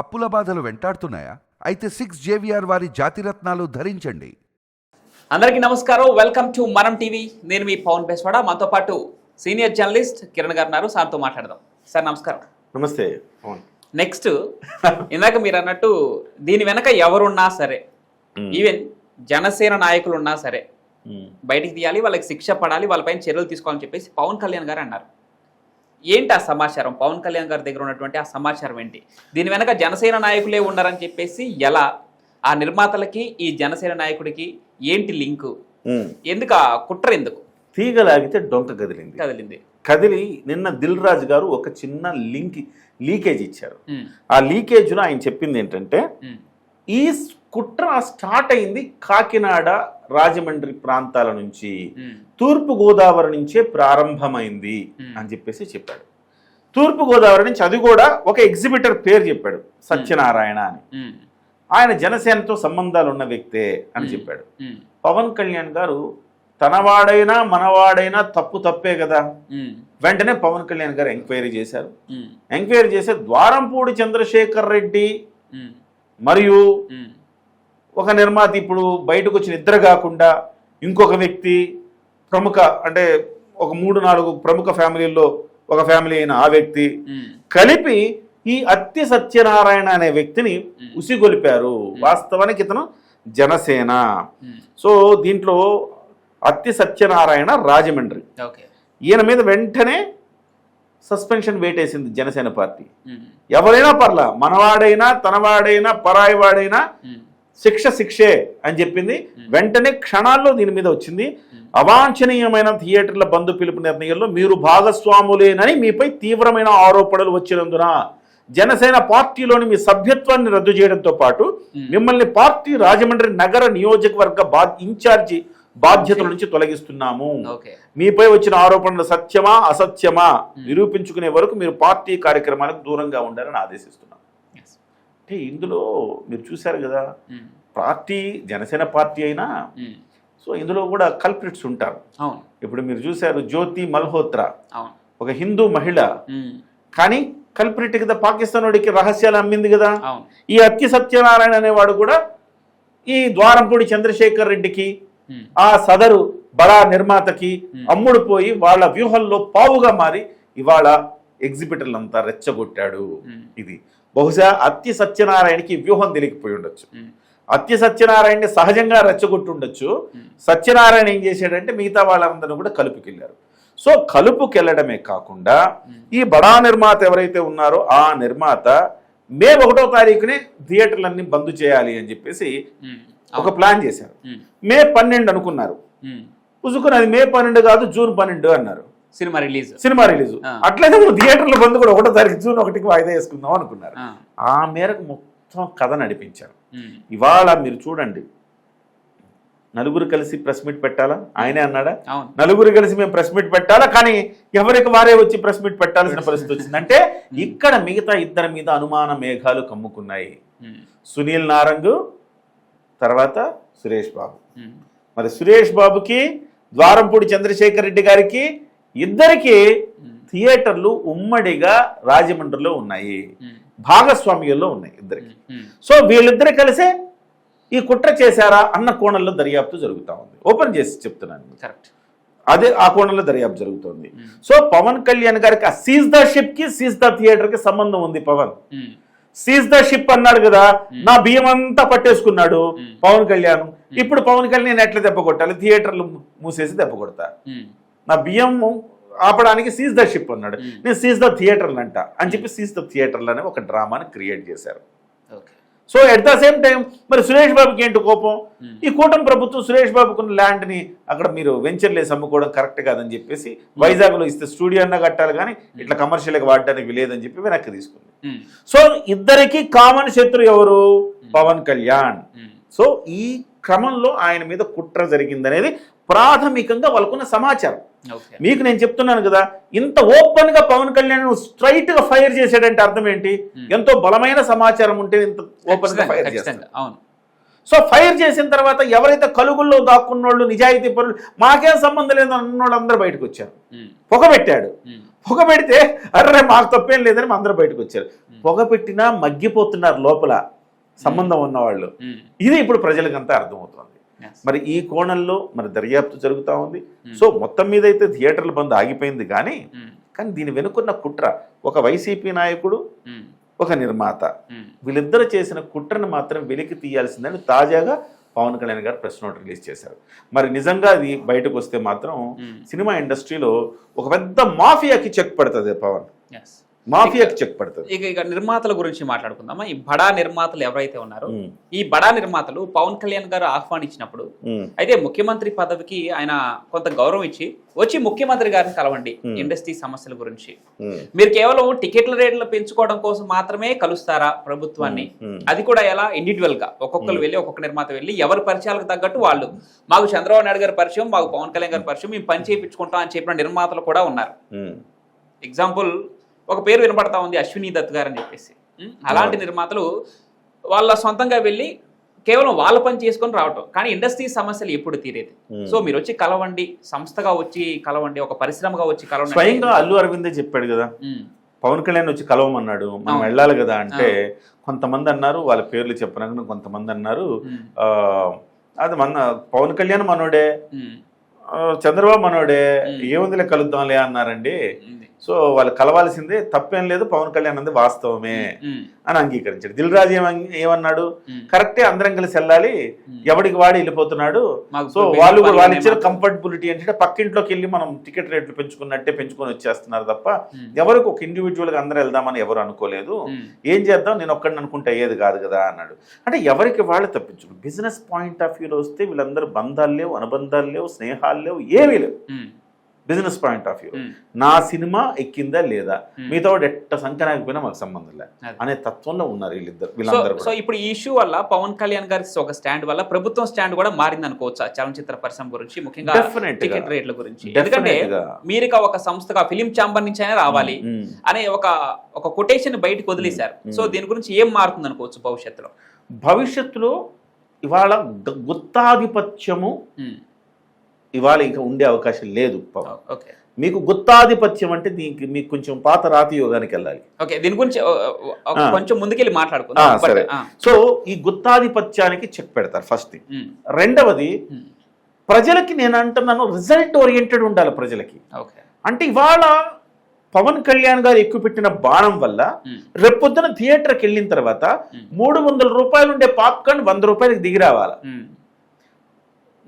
అప్పుల బాధలు వెంటాడుతున్నాయా? అయితే సిక్స్ జేవిఆర్ వారి జాతిరత్నాలు ధరించండి. అందరికీ నమస్కారం. వెల్కమ్ టు మనం టీవీ నేను మీ పవన్ బెస్వాడ. మనతో పాటు సీనియర్ జర్నలిస్ట్ కిరణ్ గారు ఉన్నారు. సార్తో మాట్లాడదాం. సార్ నమస్కారం. నమస్తే నెక్స్ట్ ఇందాక మీరు అన్నట్టు దీని వెనక ఎవరున్నా సరే ఈవెన్ జనసేన నాయకులు ఉన్నా సరే బయటికి తీయాలి వాళ్ళకి శిక్ష పడాలి వాళ్ళపైన చర్యలు తీసుకోవాలని చెప్పేసి పవన్ కళ్యాణ్ గారు అన్నారు. ఏంటి ఆ సమాచారం? పవన్ కళ్యాణ్ గారి దగ్గర ఉన్నటువంటి ఆ సమాచారం ఏంటి? దీని వెనక జనసేన నాయకులే ఉన్నారని చెప్పేసి ఎలా? ఆ నిర్మాతలకి ఈ జనసేన నాయకుడికి ఏంటి లింకు. ఎందుకు ఆ కుట్ర ఎందుకు? తీగ లాగితే డొంక కదిలింది. కదిలింది. కదిలి నిన్న దిల్ రాజు గారు ఒక చిన్న లింక్ లీకేజ్ ఇచ్చారు. ఆ లీకేజ్లో ఆయన చెప్పింది ఏంటంటే ఈ కుట్ర స్టార్ట్ అయింది కాకినాడ రాజమండ్రి ప్రాంతాల నుంచి. తూర్పు గోదావరి నుంచే ప్రారంభమైంది. అని చెప్పేసి చెప్పాడు. తూర్పు గోదావరి నుంచి అది కూడా ఒక ఎగ్జిబిటర్ పేరు చెప్పాడు సత్యనారాయణ అని. ఆయన జనసేనతో సంబంధాలు ఉన్న వ్యక్తే అని. చెప్పాడు. పవన్ కళ్యాణ్ గారు తనవాడైనా మనవాడైనా తప్పు తప్పే కదా. వెంటనే పవన్ కళ్యాణ్ గారు ఎంక్వైరీ చేశారు. ఎంక్వైరీ చేస్తే ద్వారంపూడి చంద్రశేఖర్ రెడ్డి మరియు ఒక నిర్మాత ఇప్పుడు బయటకు వచ్చిన ఇద్దరు కాకుండా ఇంకొక వ్యక్తి ప్రముఖ అంటే ఒక మూడు నాలుగు ప్రముఖ ఫ్యామిలీల్లో ఒక ఫ్యామిలీ అయిన ఆ వ్యక్తి కలిపి ఈ అత్తి సత్యనారాయణ అనే వ్యక్తిని ఉసిగొలిపారు. వాస్తవానికి ఇతను జనసేన. సో దీంట్లో అత్తి సత్యనారాయణ రాజమండ్రి. ఈయన మీద వెంటనే సస్పెన్షన్ వేటేసింది జనసేన పార్టీ. ఎవరైనా పర్లా మనవాడైనా తనవాడైనా పరాయివాడైనా శిక్ష శిక్షే అని చెప్పింది. వెంటనే క్షణాల్లో దీని మీద వచ్చింది. అవాంఛనీయమైన థియేటర్ల బంధు పిలుపు నిర్ణయంలో మీరు భాగస్వాములేనని మీపై తీవ్రమైన ఆరోపణలు వచ్చినందున జనసేన పార్టీలోని మీ సభ్యత్వాన్ని రద్దు చేయడంతో పాటు మిమ్మల్ని పార్టీ రాజమండ్రి నగర నియోజకవర్గ బా ఇన్ఛార్జి బాధ్యతల నుంచి తొలగిస్తున్నాము. మీపై వచ్చిన ఆరోపణలు సత్యమా అసత్యమా నిరూపించుకునే వరకు మీరు పార్టీ కార్యక్రమాలకు దూరంగా ఉండాలని ఆదేశిస్తున్నాం. అంటే ఇందులో మీరు చూశారు కదా పార్టీ జనసేన పార్టీ అయినా సో ఇందులో కూడా కల్ప్రిట్స్ ఉంటారు. ఇప్పుడు మీరు చూశారు జ్యోతి మల్హోత్రా ఒక హిందూ మహిళ. కానీ కల్ప్రిట్ కదా పాకిస్తాన్ వాడికి రహస్యాలు అమ్మింది కదా. ఈ అత్తి సత్యనారాయణ అనేవాడు కూడా ఈ ద్వారంపూడి చంద్రశేఖర్ రెడ్డికి ఆ సదరు బడా నిర్మాతకి అమ్ముడు పోయి వాళ్ళ వ్యూహంలో పావుగా మారి ఇవాళ ఎగ్జిబిటర్లంతా రెచ్చగొట్టాడు ఇది. బహుశా అత్తి సత్యనారాయణకి వ్యూహం తెలియకపోయి ఉండొచ్చు. అత్య సత్యనారాయణని సహజంగా రెచ్చగొట్టుండొచ్చు. సత్యనారాయణ ఏం చేశాడంటే మిగతా వాళ్ళందరూ కూడా కలుపుకెళ్ళారు. సో కలుపుకెళ్ళడమే కాకుండా ఈ బడా నిర్మాత ఎవరైతే ఉన్నారో ఆ నిర్మాత మే ఒకటో తారీఖునే థియేటర్లన్నీ బంద్ చేయాలి అని చెప్పేసి ఒక ప్లాన్ చేశారు. మే పన్నెండు అనుకున్నారు. పుసుకుని అది మే పన్నెండు కాదు జూన్ పన్నెండు అన్నారు. Cinema release. Cinema release. అట్లయితే మనం థియేటర్ల బంద్ కూడా ఒకటో తారీఖు జూన్ ఒకటికి వాయిదా వేసుకుందాం అనుకున్నారు. ఆ, మేరకు మొత్తం కథ నడిపించారు. ఇవాళ మీరు చూడండి. నలుగురు కలిసి ప్రెస్ మీట్ పెట్టాలా? ఆయనే అన్నాడా? నలుగురు కలిసి మేము ప్రెస్ మీట్ పెట్టాలా? కానీ ఎవరికి వారే వచ్చి ప్రెస్ మీట్ పెట్టాల్సిన పరిస్థితి వచ్చింది. అంటే ఇక్కడ మిగతా ఇద్దరి మీద అనుమాన మేఘాలు కమ్ముకున్నాయి. సునీల్ నారంగ్ తర్వాత సురేష్ బాబు. మరి సురేష్ బాబుకి ద్వారంపూడి చంద్రశేఖర్ రెడ్డి గారికి ఇద్దరికి థియేటర్లు ఉమ్మడిగా రాజమండ్రిలో ఉన్నాయి. భాగస్వామ్యంలో ఉన్నాయి ఇద్దరికి. సో వీళ్ళిద్దరు కలిసే ఈ కుట్ర చేశారా అన్న కోణంలో దర్యాప్తు జరుగుతూ ఉంది. ఓపెన్ చేసి చెప్తున్నాను. కరెక్ట్. అదే ఆ కోణంలో దర్యాప్తు జరుగుతోంది. సో పవన్ కళ్యాణ్ గారికి ఆ సీజ్ ద షిప్కి సీజ్ ద థియేటర్కి సంబంధం ఉంది పవన్. సీజ్ ద షిప్ అన్నాడు కదా నా బియ్యం అంతా పట్టేసుకున్నాడు పవన్ కళ్యాణ్. ఇప్పుడు పవన్ కళ్యాణ్ ఎట్లా దెబ్బ కొట్టాలి? థియేటర్లు మూసేసి దెబ్బ కొడతా. నా బియ్యం ఆపడానికి సీజ్ ద షిప్ అన్నాడు. నేను సీజ్ ద థియేటర్లు అంట అని చెప్పి సీజ్ ద థియేటర్లు అనే ఒక డ్రామాని క్రియేట్ చేశారు. So at the same time మరి సురేష్ బాబుకి ఏంటి కోపం? ఈ కూటమి ప్రభుత్వం సురేష్ బాబుకున్న ల్యాండ్ని అక్కడ మీరు వెంచర్ లేసి అమ్ముకోవడం కరెక్ట్ కాదని చెప్పేసి వైజాగ్లో ఇస్తే స్టూడియో అన్నా కట్టాలి కానీ ఇట్లా కమర్షియల్గా వాడడానికి లేదని చెప్పి వెనక్కి తీసుకుంది. సో ఇద్దరికి కామన్ శత్రు ఎవరు? పవన్ కళ్యాణ్. సో ఈ క్రమంలో ఆయన మీద కుట్ర జరిగిందనేది ప్రాథమికంగా వాళ్ళకున్న సమాచారం. మీకు నేను చెప్తున్నాను కదా ఇంత ఓపెన్గా పవన్ కళ్యాణ్ స్ట్రైట్గా ఫైర్ చేశాడంటే అర్థం ఏంటి? ఎంతో బలమైన సమాచారం ఉంటే ఇంత ఓపెన్గా ఫైర్ చేస్తాడు అవును. సో ఫైర్ చేసిన తర్వాత ఎవరైతే కలుగుల్లో దాక్కున్నోళ్ళు నిజాయితీ పరులు మాకేం సంబంధం లేదు అన్నోళ్ళు అందరూ బయటకు వచ్చారు. పొగ పెట్టాడు ఉమ్, పొగ పెడితే అర్రే మాకు తప్పేం లేదని మా అందరూ బయటకు వచ్చారు. పొగ పెట్టినా మగ్గిపోతున్నారు లోపల. సంబంధం ఉన్నవాళ్ళు. ఉమ్, ఇది ఇప్పుడు ప్రజలకంతా అర్థమవుతుంది. మరి ఈ కోణంలో మరి దర్యాప్తు జరుగుతూ ఉంది. సో మొత్తం మీద అయితే థియేటర్ల బంద్ ఆగిపోయింది కానీ కానీ దీని వెనుకున్న కుట్ర ఒక వైసీపీ నాయకుడు ఒక నిర్మాత. వీళ్ళిద్దరు చేసిన కుట్రను మాత్రం వెలికి తీయాల్సిందని తాజాగా పవన్ కళ్యాణ్ గారు ప్రెస్ నోట్ రిలీజ్ చేశారు. మరి నిజంగా అది బయటకు వస్తే మాత్రం సినిమా ఇండస్ట్రీలో ఒక పెద్ద మాఫియాకి చెక్ పడుతుంది పవన్. మాఫియాకి చెక్ పడుతుంది. ఇక ఇక నిర్మాతల గురించి మాట్లాడుకుందామా? ఈ బడా నిర్మాతలు ఎవరైతే ఉన్నారో ఈ బడా నిర్మాతలు పవన్ కళ్యాణ్ గారు ఆహ్వానించినప్పుడు అయితే ముఖ్యమంత్రి పదవికి ఆయన కొంత గౌరవం ఇచ్చి వచ్చి ముఖ్యమంత్రి గారిని కలవండి. ఇండస్ట్రీ సమస్యల గురించి. మీరు కేవలం టికెట్ల రేట్లు పెంచుకోవడం కోసం మాత్రమే కలుస్తారా ప్రభుత్వాన్ని? అది కూడా ఎలా? ఇండివిజువల్గా. ఒక్కొక్కరు వెళ్ళి ఒక్కొక్క నిర్మాత వెళ్ళి ఎవరి పరిచయాలకు తగ్గట్టు వాళ్ళు. మాకు చంద్రబాబు నాయుడు గారి పరిచయం మాకు పవన్ కళ్యాణ్ గారి పరిచయం మేము పని చేయించుకుంటాం అని చెప్పిన నిర్మాతలు కూడా ఉన్నారు. ఎగ్జాంపుల్ ఒక పేరు వినపడతా ఉంది అశ్విని దత్ గారు అని చెప్పేసి? అలాంటి నిర్మాతలు వాళ్ళ సొంతంగా వెళ్ళి కేవలం వాళ్ళ పని చేసుకొని రావటం. కానీ ఇండస్ట్రీ సమస్యలు ఎప్పుడు తీరేది. సో మీరు వచ్చి కలవండి సంస్థగా వచ్చి కలవండి ఒక పరిశ్రమగా వచ్చి కలవండి స్వయంగా అల్లు అరవిందే చెప్పాడు కదా. పవన్ కళ్యాణ్ వచ్చి కలవమన్నాడు మనం. వెళ్ళాలి కదా అంటే కొంతమంది అన్నారు వాళ్ళ పేర్లు చెప్పనగా కొంతమంది అన్నారు. అది మన పవన్ కళ్యాణ్ మనోడే చంద్రబాబు మనోడే. ఏముందిలే కలుద్దాంలే అన్నారండి. సో వాళ్ళు కలవాల్సిందే తప్పేం లేదు పవన్ కళ్యాణ్ అంది వాస్తవమే అని అంగీకరించాడు. దిల్ రాజు ఏమం- ఏమన్నాడు? కరెక్టే అందరం కలిసి వెళ్ళాలి. ఎవడికి వాడి వెళ్ళిపోతున్నాడు. సో వాళ్ళు వాళ్ళు ఇచ్చిన కంఫర్టబిలిటీ ఏంటంటే పక్కింట్లోకి వెళ్ళి మనం టికెట్ రేట్లు పెంచుకున్నట్టే పెంచుకొని వచ్చేస్తున్నారు తప్ప ఎవరికి ఒక ఇండివిజువల్గా అందరూ వెళ్దామని ఎవరు అనుకోలేదు. ఏం చేద్దాం? నేను ఒక్కడిని అనుకుంటే అయ్యేది కాదు కదా అన్నాడు. అంటే ఎవరికి వాళ్ళు తప్పించు బిజినెస్ పాయింట్ ఆఫ్ వ్యూలో వస్తే వీళ్ళందరూ బంధాలు లేవు అనుబంధాలు లేవు స్నేహాలు లేవు ఏమీ లేవు. Business point of view. నా సినిమా ఎక్కిందా లేదా Hmm. మీతో ఎట్ట సంకరాకపోయినా మాకు సంబంధం లేదు. అనే తత్వంలో ఉన్నారు వీళ్ళిద్దరు వీళ్ళందరూ సో ఇప్పుడు ఈ ఇష్యూ వల్ల పవన్ కళ్యాణ్ గారి ఒక స్టాండ్ వల్ల ప్రభుత్వం స్టాండ్ కూడా మారింది అనుకోవచ్చు చలనచిత్ర పరిశ్రమ గురించి ముఖ్యంగా. టికెట్ రేట్ల గురించి ఎందుకంటే గా. మీరుగా ఒక సంస్థగా ఫిలిం ఛాంబర్ నుంచి అయినా రావాలి ఉమ్. అనే ఒక ఒక కొటేషన్ బయటకు వదిలేశారు Hmm. సో దీని గురించి ఏం మారుతుంది అనుకోవచ్చు భవిష్యత్తులో భవిష్యత్తులో ఇవాళ గుత్తాధిపత్యము ఇవాళ ఇంకా ఉండే అవకాశం లేదు. ఓకే మీకు గుత్తాధిపత్యం అంటే దీనికి మీకు కొంచెం పాత రాతి యోగానికి వెళ్ళాలి. ఓకే దీని గురించి ఓ, ఆ. కొంచెం ముందుకెళ్ళి మాట్లాడుకుందాం. సరే. సో ఈ గుత్తాధిపత్యానికి చెక్ పెడతారు ఫస్ట్ ఉమ్, రెండవది ఉమ్, ప్రజలకి నేను అంటున్నాను రిజల్ట్ ఓరియంటెడ్ ఉండాలి ప్రజలకి. అంటే ఇవాళ పవన్ కళ్యాణ్ గారు ఎక్కువ పెట్టిన బాణం వల్ల ఉమ్, రేపొద్దున థియేటర్కి వెళ్ళిన తర్వాత Hmm. మూడు వందల రూపాయలు ఉండే పాప్కార్న్ వంద రూపాయలకి దిగి రావాలి. ఉమ్,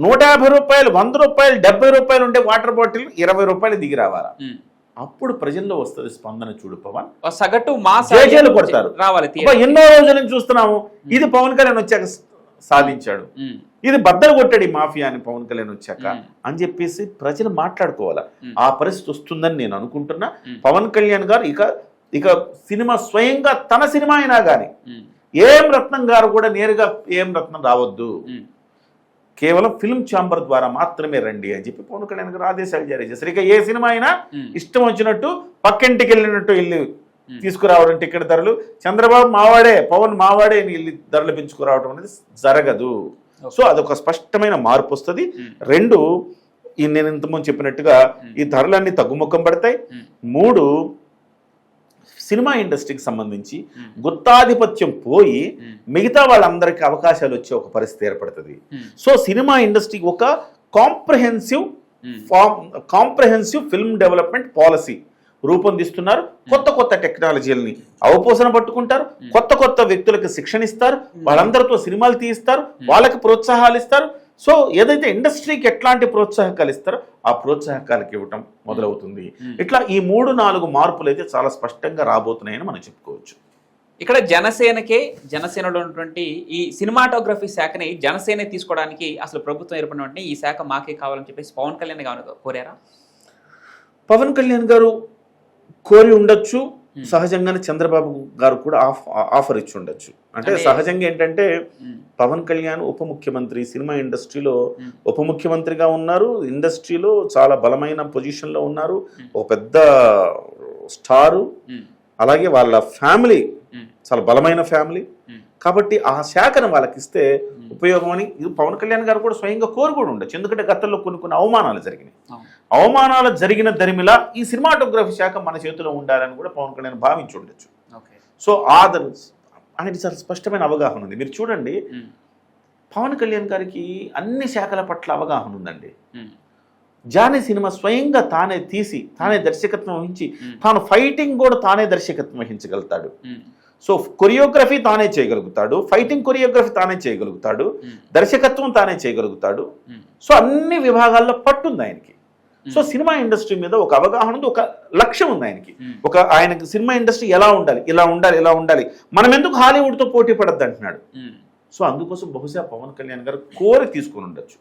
నూట యాభై రూపాయలు వంద రూపాయలు డెబ్బై రూపాయలు ఉండే వాటర్ బాటిల్ ఇరవై రూపాయలు దిగి రావాలి. అప్పుడు ప్రజల్లో వస్తుంది స్పందన చూడు పవన్ సగటు మాస్ జేజేలు కొడతారు. రావాలి. ఎన్నో రోజుల నుంచి చూస్తున్నాము ఇది పవన్ కళ్యాణ్ వచ్చాక సాధించాడు ఇది బద్దలు కొట్టాడు ఈ మాఫియాని పవన్ కళ్యాణ్ వచ్చాక. అని చెప్పేసి ప్రజలు మాట్లాడుకోవాలా. ఆ పరిస్థితి వస్తుందని నేను అనుకుంటున్నా. పవన్ కళ్యాణ్ గారు ఇక ఇక సినిమా స్వయంగా తన సినిమా అయినా కానీ ఏం రత్నం గారు కూడా నేరుగా ఏం రత్నం రావద్దు కేవలం ఫిల్మ్ ఛాంబర్ ద్వారా మాత్రమే రండి అని చెప్పి పవన్ కళ్యాణ్ గారు ఆదేశాలు జారీ చేశారు. ఇక ఏ సినిమా అయినా ఇష్టం వచ్చినట్టు పక్కింటికి వెళ్ళినట్టు వెళ్ళి తీసుకురావడం టికెట్ ధరలు. చంద్రబాబు మావాడే పవన్ మావాడే వెళ్ళి ధరలు పెంచుకురావడం అనేది జరగదు. సో అదొక స్పష్టమైన మార్పు వస్తుంది. రెండు ఈ నేను ఇంతకుముందు చెప్పినట్టుగా ఈ ధరలన్నీ తగ్గుముఖం పడతాయి. మూడు సినిమా ఇండస్ట్రీకి సంబంధించి గుత్తాధిపత్యం పోయి మిగతా వాళ్ళందరికీ అవకాశాలు వచ్చే ఒక పరిస్థితి ఏర్పడుతుంది. సో సినిమా ఇండస్ట్రీకి ఒక comprehensive comprehensive film development policy రూపొందిస్తున్నారు. కొత్త కొత్త టెక్నాలజీలని అవపోసన పట్టుకుంటారు. కొత్త కొత్త వ్యక్తులకు శిక్షణ ఇస్తారు. వాళ్ళందరితో సినిమాలు తీయిస్తారు. వాళ్ళకి ప్రోత్సాహాలు ఇస్తారు. సో ఏదైతే ఇండస్ట్రీకి ఎట్లాంటి ప్రోత్సాహకాలు ఇస్తారో ఆ ప్రోత్సాహకాలకు ఇవ్వటం మొదలవుతుంది. ఇట్లా ఈ మూడు నాలుగు మార్పులు అయితే చాలా స్పష్టంగా రాబోతున్నాయని మనం చెప్పుకోవచ్చు. ఇక్కడ జనసేనకే జనసేనలో ఉన్నటువంటి ఈ సినిమాటోగ్రఫీ శాఖని జనసేన తీసుకోవడానికి అసలు ప్రభుత్వం ఏర్పడిన వెంటనే ఈ శాఖ మాకే కావాలని చెప్పేసి పవన్ కళ్యాణ్ గారు కోరారా? పవన్ కళ్యాణ్ గారు కోరి ఉండొచ్చు సహజంగానే చంద్రబాబు గారు కూడా ఆఫ్ ఆఫర్ ఇచ్చి ఉండొచ్చు అంటే సహజంగా ఏంటంటే ఉమ్, పవన్ కళ్యాణ్ ఉప ముఖ్యమంత్రి సినిమా ఇండస్ట్రీలో Hmm. ఉప ముఖ్యమంత్రిగా ఉన్నారు. ఇండస్ట్రీలో చాలా బలమైన పొజిషన్లో ఉన్నారు. Hmm. ఒక పెద్ద స్టారు. అలాగే వాళ్ళ ఫ్యామిలీ చాలా బలమైన ఫ్యామిలీ. కాబట్టి ఆ శాఖను వాళ్ళకి ఇస్తే ఉపయోగం అని ఇది పవన్ కళ్యాణ్ గారు కూడా స్వయంగా కోరు కూడా ఉండొచ్చు. ఎందుకంటే గతంలో కొన్ని కొన్ని అవమానాలు జరిగినాయి. అవమానాలు జరిగిన దరిమిలా ఈ సినిమాటోగ్రఫీ శాఖ మన చేతిలో ఉండాలని కూడా పవన్ కళ్యాణ్ భావించి ఉండొచ్చు. సో ఆదర్ ఆయన చాలా స్పష్టమైన అవగాహన ఉంది. మీరు చూడండి పవన్ కళ్యాణ్ గారికి అన్ని శాఖల పట్ల అవగాహన ఉందండి. జానీ సినిమా స్వయంగా తానే తీసి తానే దర్శకత్వం వహించి. తాను ఫైటింగ్ కూడా తానే దర్శకత్వం వహించగలుగుతాడు. సో కొరియోగ్రఫీ తానే చేయగలుగుతాడు. ఫైటింగ్ కొరియోగ్రఫీ తానే చేయగలుగుతాడు. ఉమ్, దర్శకత్వం తానే చేయగలుగుతాడు. సో అన్ని విభాగాల్లో పట్టుంది ఆయనకి. సో సినిమా ఇండస్ట్రీ మీద ఒక అవగాహన ఉంది ఒక లక్ష్యం ఉంది ఆయనకి. ఒక ఆయనకి సినిమా ఇండస్ట్రీ ఎలా ఉండాలి ఇలా ఉండాలి ఇలా ఉండాలి. మనం ఎందుకు హాలీవుడ్తో పోటీ పడద్దు అంటున్నాడు సో అందుకోసం బహుశా పవన్ కళ్యాణ్ గారు కోరి తీసుకొని ఉండొచ్చు.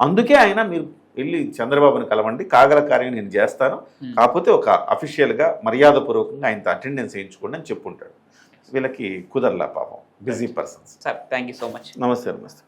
అందుకే ఆయన మీరు వెళ్ళి చంద్రబాబుని కలవండి కాగల కార్యం నేను చేస్తాను. Hmm. కాకపోతే ఒక అఫీషియల్గా మర్యాదపూర్వకంగా ఆయనతో అటెండెన్స్ వేయించుకోండి అని చెప్పుంటాడు. వీళ్ళకి కుదరలా పాపం. Busy persons sir thank you so much నమస్తే నమస్తే.